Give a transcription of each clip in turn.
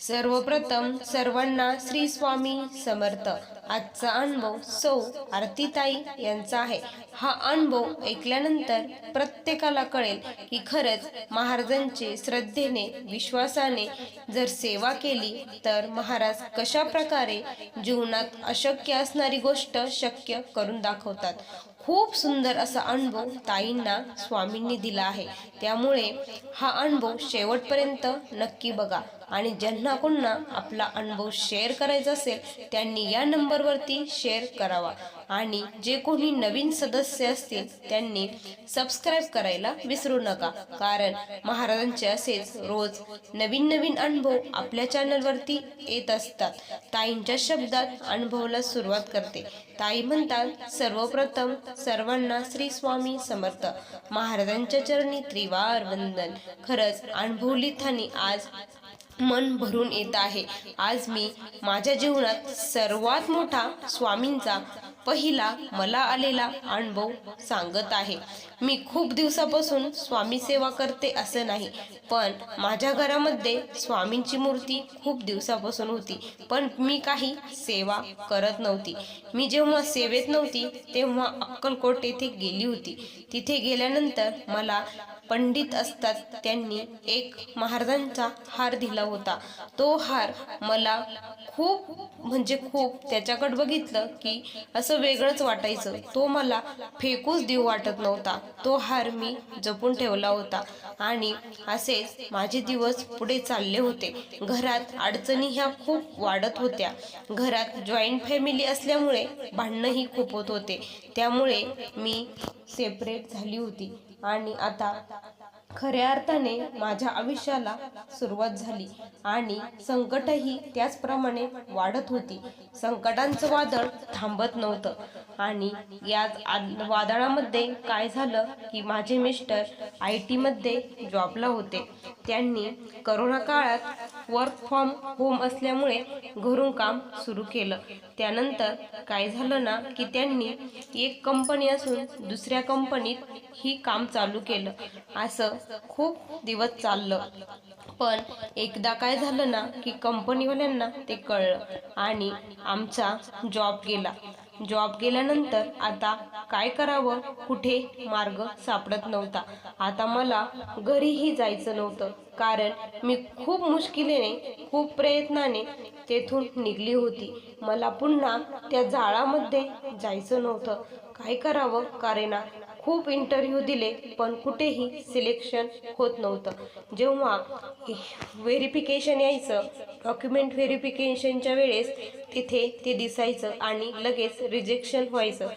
सर्वप्रथम सर्वांना श्री स्वामी समर्थ. आजचा अनुभव सौ आरतीताई यांचा आहे. हा अनुभव ऐकल्यानंतर प्रत्येकाला कळेल की खरंच महाराजांचे श्रद्धेने विश्वासाने जर सेवा केली तर महाराज कशा प्रकारे जीवनात अशक्य असणारी गोष्ट शक्य करून दाखवतात. खूप सुंदर असा अनुभव ताईंना स्वामींनी दिला आहे. त्यामुळे हा अनुभव शेवटपर्यंत नक्की बघा. आणि ज्यांना कोणना आपला अनुभव शेअर करायचा असेल त्यांनी या नंबरवरती शेअर करावा. आणि जे कोणी नवीन सदस्य असतील त्यांनी सबस्क्राईब करायला विसरू नका. कारण महाराजांचे असेच रोज नवीन नवीन अनुभव आपल्या चॅनलवरती येत असतात. ताईंच्या शब्दात अनुभवाला सुरुवात करते. ताई म्हणतात सर्वप्रथम सर्वांना श्री स्वामी समर्थ. महाराजांच्या चरणी त्रिवार वंदन. खरंच अनुभवलिथानी आज मन भरून येत आहे. आज मी माझ्या जीवनात सर्वात मोठा स्वामींचा पहिला मला आलेला अनुभव सांगत आहे. मी खूप दिवसापासून स्वामी सेवा करते असं नाही पण माझ्या घरामध्ये स्वामींची मूर्ती खूप दिवसापासून होती पण मी काही सेवा करत नव्हती. मी जेव्हा सेवेत नव्हती तेव्हा अक्कलकोट येथे गेली होती. तिथे गेल्यानंतर मला पंडित असतात त्यांनी एक महाराजांचा हार दिला होता. तो हार मला खूप म्हणजे खूप त्याच्याकडे बघितलं की असं वेगळंच वाटायचं. तो मला फेकूच देऊ वाटत नव्हता. तो हार मी जपून ठेवला होता आणि असेच माझे दिवस पुढे चालले होते. घरात अडचणी ह्या खूप वाढत होत्या. घरात जॉईंट फॅमिली असल्यामुळे भांडणंही खूप होत होते. त्यामुळे मी सेपरेट झाली होती. आणि आता खऱ्या अर्थाने माझ्या आयुष्याला सुरुवात झाली. आणि संकटही त्याचप्रमाणे वाढत होती. संकटांचं वादळ थांबत नव्हतं. आणि याच वादळामध्ये काय झालं की माझे मिस्टर आय टीमध्ये जॉबला होते. त्यांनी करोना काळात वर्क फ्रॉम होम असल्यामुळे घरून काम सुरू केलं. त्यानंतर काय झालं ना की त्यांनी एक कंपनी असून दुसऱ्या कंपनीत ही काम चालू केलं. असं खूप दिवस चाललं. पण एकदा काय झालं ना की कंपनीवाल्यांना ते कळलं आणि आमचा जॉब गेला. जॉब गेल्यानंतर आता काय करावं? कुठे मार्ग सापडत नव्हता. आता मला घरीही जायचं नव्हतं. कारण मी खूप मुश्किलीने खूप प्रयत्नाने तेथून निघली होती. मला पुन्हा त्या जाळामध्ये जायचं नव्हतं. काय करावं? कारेना खूप इंटरव्ह्यू दिले पण कुठेही सिलेक्शन होत नव्हतं. जेव्हा व्हेरिफिकेशन यायचं डॉक्युमेंट व्हेरिफिकेशनच्या वेळेस तिथे ते दिसायचं आणि लगेच रिजेक्शन व्हायचं.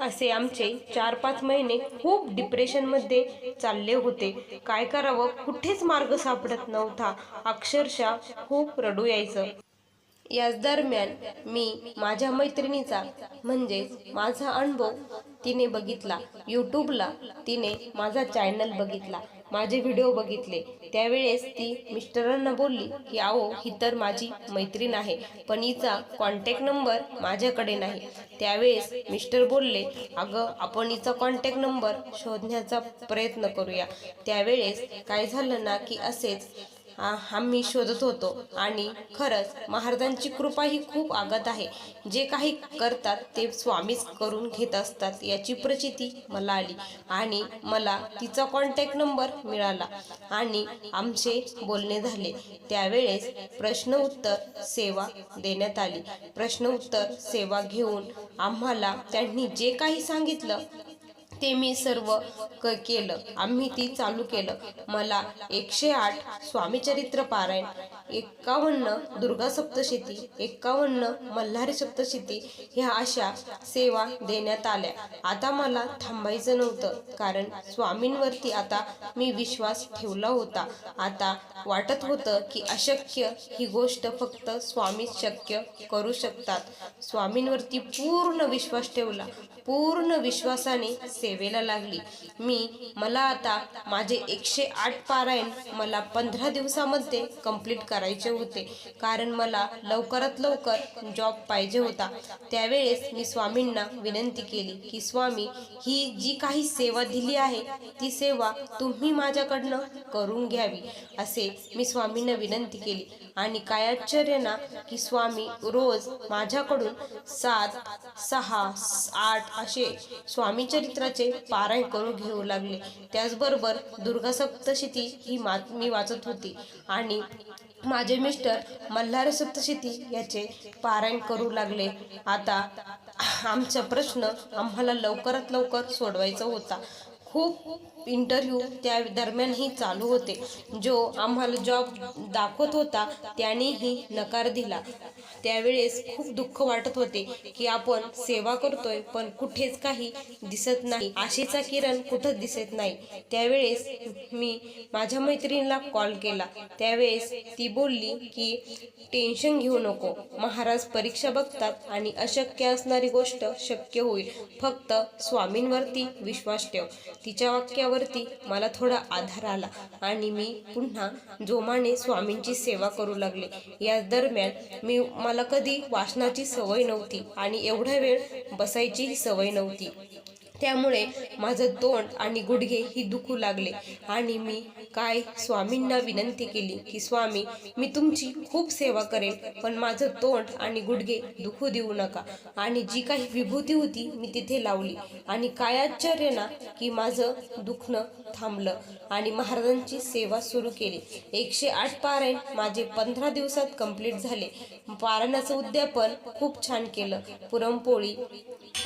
असे आमचे चार पाच महिने खूप डिप्रेशनमध्ये चालले होते. काय करावं? कुठेच मार्ग सापडत नव्हता. अक्षरशः खूप रडू यायचं. याच दरम्यान मी माझ्या मैत्रिणीचा म्हणजेच माझा अनुभव तिने बघितला. यूट्यूबला तिने माझा चॅनल बघितला. माझे व्हिडिओ बघितले. त्यावेळेस ती मिस्टरांना बोलली की आओ ही तर माझी मैत्रीण आहे पण हिचा कॉन्टॅक्ट नंबर माझ्याकडे नाही. त्यावेळेस मिस्टर बोलले अगं आपण हिचा कॉन्टॅक्ट नंबर शोधण्याचा प्रयत्न करूया. त्यावेळेस काय झालं ना की असेच आम्ही शोधत होतो. आणि खरंच महाराजांची कृपा ही खूप आगत आहे. जे काही करतात ते स्वामीच करून घेत असतात याची प्रचिती मला आली आणि मला तिचा कॉन्टॅक्ट नंबर मिळाला आणि आमचे बोलणे झाले. त्यावेळेस प्रश्न उत्तर सेवा देण्यात आली. प्रश्न उत्तर सेवा घेऊन आम्हाला त्यांनी जे काही सांगितलं ते मी सर्व क केलं. आम्ही ती चालू केलं. मला एकशे आठ स्वामीचरित्र पारायण एकावन्न दुर्गा सप्तशती एकावन्न मल्हारी सप्तशती ह्या अशा सेवा देण्यात आल्या. आता मला थांबायचं नव्हतं कारण स्वामींवरती आता मी विश्वास ठेवला होता. आता वाटत होतं की अशक्य ही गोष्ट फक्त स्वामी शक्य करू शकतात. स्वामींवरती पूर्ण विश्वास ठेवला. पूर्ण विश्वासाने सेवेला लागली. मी मला आता माझे एकशे आठ पारायण मला पंधरा दिवसामध्ये कंप्लीट करायचे होते. कारण मला लवकरात लवकर जॉब पाहिजे होता. त्यावेळेस मी स्वामींना विनंती केली की स्वामी ही जी काही सेवा दिली आहे ती सेवा तुम्ही माझ्याकडनं करून घ्यावी असे मी स्वामींना विनंती केली. आणि काय आश्चर्य ना की स्वामी रोज माझ्याकडून सात सहा आठ असे स्वामी चरित्राचे पारायण करून घेऊ लागले. त्याचबरोबर दुर्गा सप्तशती ही मा मी वाचत होती. आणि माझे मिस्टर मल्हार सप्तशती याचे पारायण करू लागले. आता आमचा प्रश्न आम्हाला लवकरात लवकर सोडवायचा होता. खूप इंटरव्ह्यू त्या दरम्यानही चालू होते. जो आम्हाला जॉब दाखवत होता त्यानेही नकार दिला. त्यावेळेस खूप दुःख वाटत होते की आपण सेवा करतोय पण कुठेच काही दिसत नाही. आशेचा किरण कुठंच दिसत नाही. त्यावेळेस मी माझ्या मैत्रिणीला कॉल केला. त्यावेळेस ती बोलली की टेन्शन घेऊ नको. महाराज परीक्षा बघतात आणि अशक्य असणारी गोष्ट शक्य होईल. फक्त स्वामींवरती विश्वास ठेव. तिच्या वाक्यावर त्यावरती मला थोडा आधार आला आणि मी पुन्हा जोमाने स्वामींची सेवा करू लागले. या दरम्यान मी मला कधी वाचनाची सवय नव्हती आणि एवढा वेळ बसायचीही सवय नव्हती. त्यामुळे माझं तोंड आणि गुडघे ही दुखू लागले. आणि मी काय स्वामींना विनंती केली की स्वामी मी तुमची खूप सेवा करेल पण माझं तोंड आणि गुडघे दुखू देऊ नका. आणि जी काही विभूती होती मी तिथे लावली. आणि काय आश्चर्य ना की माझं दुखणं थांबलं. आणि महाराजांची सेवा सुरू केली. एकशे आठ पारायण माझे पंधरा दिवसात कंप्लीट झाले. पारायणाचं उद्यापन खूप छान केलं. पुरणपोळी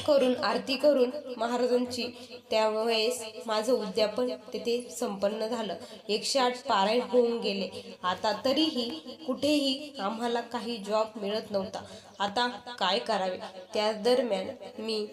करून आरती करून महाराजांची त्यावेळेस माझं उद्यापन तिथे संपन्न झालं. एकशे आठ पारायण होऊन गेले. आता तरीही कुठेही आम्हाला काही जॉब मिळत नव्हता. आता काय करावे? त्या दरम्यान मी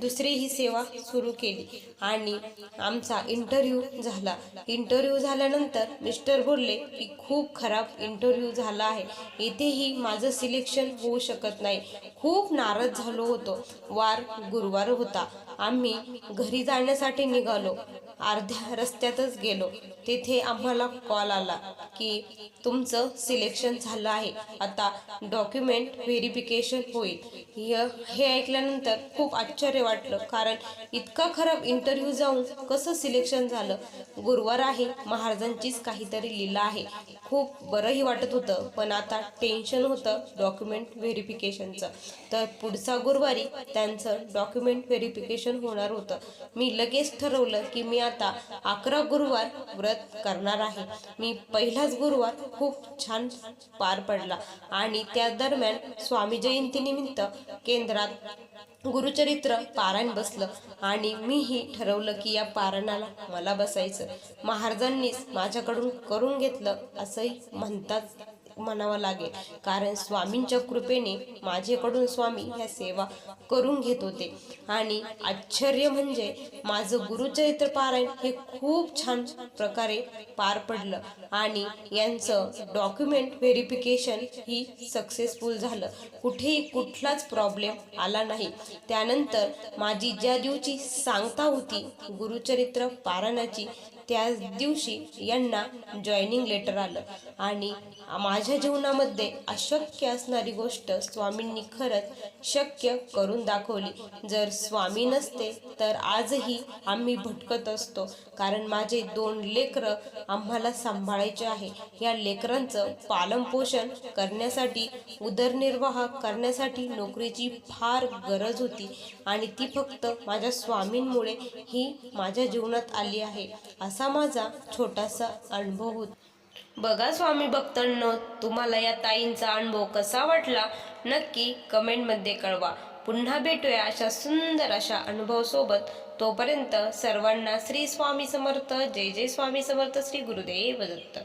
दुसरी ही सेवा सुरू केली. आणि आमचा इंटरव्ह्यू झाला. इंटरव्ह्यू झाल्यानंतर मिस्टर बोलले की खूप खराब इंटरव्ह्यू झाला आहे. इथेही माझं सिलेक्शन होऊ शकत नाही. खूप नाराज झालो होतो. वार गुरुवार होता. आम्ही घरी जाण्यासाठी निघालो. अर्ध्या रस्त्यातच गेलो. तेथे आम्हाला कॉल आला की तुमचं सिलेक्शन झालं आहे. आता डॉक्युमेंट व्हेरिफिकेशन होईल. य- हे ऐकल्यानंतर खूप आश्चर्य वाटलं कारण इतका खराब इंटरव्ह्यू जाऊन कसं सिलेक्शन झालं? गुरुवार आहे महाराजांचीच काहीतरी लिहिलं आहे. खूप बरंही वाटत होतं पण आता टेन्शन होतं डॉक्युमेंट व्हेरिफिकेशनचं तर पुढचा गुरुवारी त्यांचं डॉक्युमेंट व्हेरिफिकेशन होणार होतं. मी लगेच ठरवलं की मी आता अकरा गुरुवार व्रत करणार आहे. मी पहिलाच गुरुवार खूप छान पार पडला आणि त्या दरम्यान स्वामी जयंतीनिमित्त केंद्रात गुरुचरित्र पारायण बसलं आणि मीही ठरवलं की या पारायणाला मला बसायचं. महाराजांनीच माझ्याकडून करून घेतलं असंही म्हणतात. म्हणावं लागेल कारण स्वामींच्या कृपेने माझ्याकडून स्वामी ह्या सेवा करून घेत होते. आणि आश्चर्य म्हणजे माझं गुरुचरित्र पारायण हे खूप छान प्रकारे पार पडलं. आणि यांचं डॉक्युमेंट व्हेरिफिकेशन ही सक्सेसफुल झालं. कुठेही कुठलाच प्रॉब्लेम आला नाही. त्यानंतर माझी ज्या दिवशी सांगता होती गुरुचरित्र पारायणाची त्या दिवशी यांना जॉईनिंग लेटर आलं. आणि माझ्या जीवनामध्ये अशक्य असणारी गोष्ट स्वामींनी खरंच शक्य करून दाखवली. जर स्वामी नसते तर आजही आम्ही भटकत असतो. कारण माझे दोन लेकरं आम्हाला सांभाळायचे आहे. या लेकरांचं पालनपोषण करण्यासाठी उदरनिर्वाह करण्यासाठी नोकरीची फार गरज होती. आणि ती फक्त माझ्या स्वामींमुळे ही माझ्या जीवनात आली आहे असं असा माझा छोटासा अनुभव होता. बघा स्वामी भक्तांनो तुम्हाला या ताईंचा अनुभव कसा वाटला? नक्की कमेंटमध्ये कळवा. पुन्हा भेटूया अशा सुंदर अशा अनुभव सोबत. तोपर्यंत सर्वांना श्री स्वामी समर्थ जय जय स्वामी समर्थ श्री गुरुदेव दत्त.